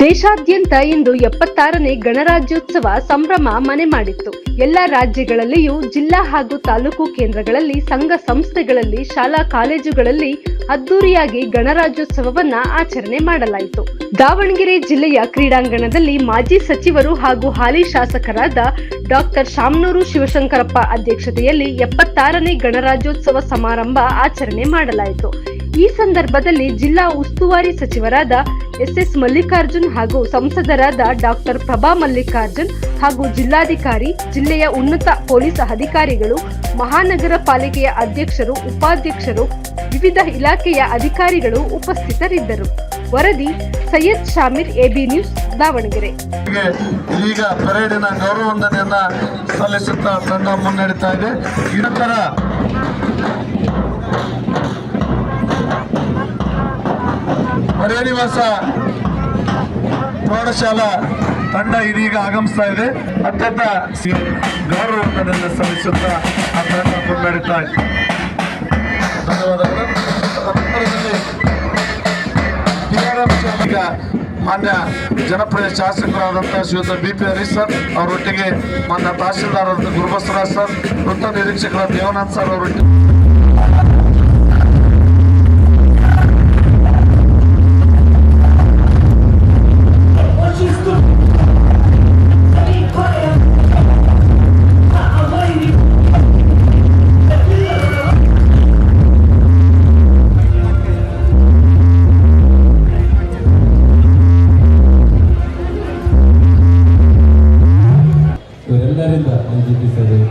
ದೇಶಾದ್ಯಂತ ಇಂದು ಎಪ್ಪತ್ತಾರನೇ ಗಣರಾಜ್ಯೋತ್ಸವ ಸಂಭ್ರಮ ಮನೆ ಮಾಡಿತ್ತು. ಎಲ್ಲ ರಾಜ್ಯಗಳಲ್ಲಿಯೂ ಜಿಲ್ಲಾ ಹಾಗೂ ತಾಲೂಕು ಕೇಂದ್ರಗಳಲ್ಲಿ ಸಂಘ ಸಂಸ್ಥೆಗಳಲ್ಲಿ ಶಾಲಾ ಕಾಲೇಜುಗಳಲ್ಲಿ ಅದ್ದೂರಿಯಾಗಿ ಗಣರಾಜ್ಯೋತ್ಸವವನ್ನ ಆಚರಣೆ ಮಾಡಲಾಯಿತು. ದಾವಣಗೆರೆ ಜಿಲ್ಲೆಯ ಕ್ರೀಡಾಂಗಣದಲ್ಲಿ ಮಾಜಿ ಸಚಿವರು ಹಾಗೂ ಹಾಲಿ ಶಾಸಕರಾದ ಡಾಕ್ಟರ್ ಶಾಮನೂರು ಶಿವಶಂಕರಪ್ಪ ಅಧ್ಯಕ್ಷತೆಯಲ್ಲಿ ಎಪ್ಪತ್ತಾರನೇ ಗಣರಾಜ್ಯೋತ್ಸವ ಸಮಾರಂಭ ಆಚರಣೆ ಮಾಡಲಾಯಿತು. ಈ ಸಂದರ್ಭದಲ್ಲಿ ಜಿಲ್ಲಾ ಉಸ್ತುವಾರಿ ಸಚಿವರಾದ ಎಸ್ ಎಸ್ ಮಲ್ಲಿಕಾರ್ಜುನ್ ಹಾಗೂ ಸಂಸದರಾದ ಡಾಕ್ಟರ್ ಪ್ರಭಾ ಮಲ್ಲಿಕಾರ್ಜುನ್ ಹಾಗೂ ಜಿಲ್ಲಾಧಿಕಾರಿ, ಜಿಲ್ಲೆಯ ಉನ್ನತ ಪೊಲೀಸ್ ಅಧಿಕಾರಿಗಳು, ಮಹಾನಗರ ಪಾಲಿಕೆಯ ಅಧ್ಯಕ್ಷರು, ಉಪಾಧ್ಯಕ್ಷರು, ವಿವಿಧ ಇಲಾಖೆಯ ಅಧಿಕಾರಿಗಳು ಉಪಸ್ಥಿತರಿದ್ದರು. ವರದಿ ಸೈಯದ್ ಶಾಮೀರ್, ಎಬಿ ನ್ಯೂಸ್, ದಾವಣಗೆರೆ. ಈಗ ಪರೇಡಿನ ಗೌರವ ಸಲ್ಲಿಸುತ್ತಾ ತಂಡ ಮುನ್ನಡೀತಾ ಇದೆ. ಮರೇನಿವಾಸ ಪ್ರೌಢಶಾಲಾ ತಂಡ ಇದೀಗ ಆಗಮಿಸ್ತಾ ಇದೆ. ಅತ್ಯಂತ ಸಿ- ಗೌರವ ವಂದನೆಯನ್ನ ಸಲ್ಲಿಸುತ್ತಾ ಆ ತಂಡ ಕೊಂಡಾಡುತ್ತಾ ಇದೆ. ಧನ್ಯವಾದಗಳು. ಮಾನ್ಯ ಜನಪ್ರಿಯ ಶಾಸಕರಾದಂಥ ಶ್ರೀಯುತ ಬಿ ಪಿ ಹರೀಶ್ ಸರ್, ಅವರೊಟ್ಟಿಗೆ ಮಾನ್ಯ ತಹಶೀಲ್ದಾರ್ ಗುರುಬಸರಾಜ್ ಸರ್, ವೃತ್ತ ನಿರೀಕ್ಷಕರ ದೇವನಾಥ್ ಸರ್ ಅವರೊಟ್ಟಿಗೆ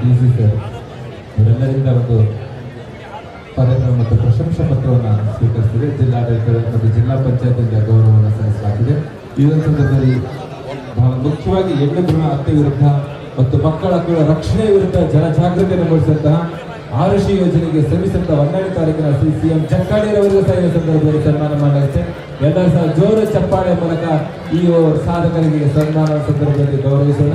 ಡಿ ಸಿ ಸರ್ ಇವರೆಲ್ಲರಿಂದ ಒಂದು ಪದಕ ಮತ್ತು ಪ್ರಶಂಸಾ ಪತ್ರವನ್ನು ಸ್ವೀಕರಿಸಿದೆ. ಜಿಲ್ಲಾಡಳಿತ ಮತ್ತು ಜಿಲ್ಲಾ ಪಂಚಾಯತಿಂದ ಗೌರವವನ್ನು ಸಲ್ಲಿಸಲಾಗಿದೆ. ಈ ಸಂದರ್ಭದಲ್ಲಿ ಬಹಳ ಮುಖ್ಯವಾಗಿ ಹೆಣ್ಣು ಭ್ರೂಣ ಹತ್ಯೆ ವಿರುದ್ಧ ಮತ್ತು ಮಕ್ಕಳ ರಕ್ಷಣೆ ವಿರುದ್ಧ ಜನಜಾಗೃತಿಯನ್ನು ಮೂಡಿಸಿದಂತಹ ಆರುಷಿ ಯೋಜನೆಗೆ ಶ್ರಮಿಸಿದಂತಹ ಹನ್ನೆರಡು ತಾರೀಕಿನ ಸಿ ಸಿಎಂ ಚಕ್ಕಾಡಿಯವರಿಗೂ ಸಹ ಸಂದರ್ಭದಲ್ಲಿ ಸನ್ಮಾನ ಮಾಡಲಾಗುತ್ತೆ ಎಲ್ಲರೂ ಸಹ ಜೋರು ಚಪ್ಪಾಳೆ ಮೂಲಕ ಈ ಸಾಧಕರಿಗೆ ಸನ್ಮಾನ ಸಂದರ್ಭದಲ್ಲಿ ಗೌರವಿಸೋಣ.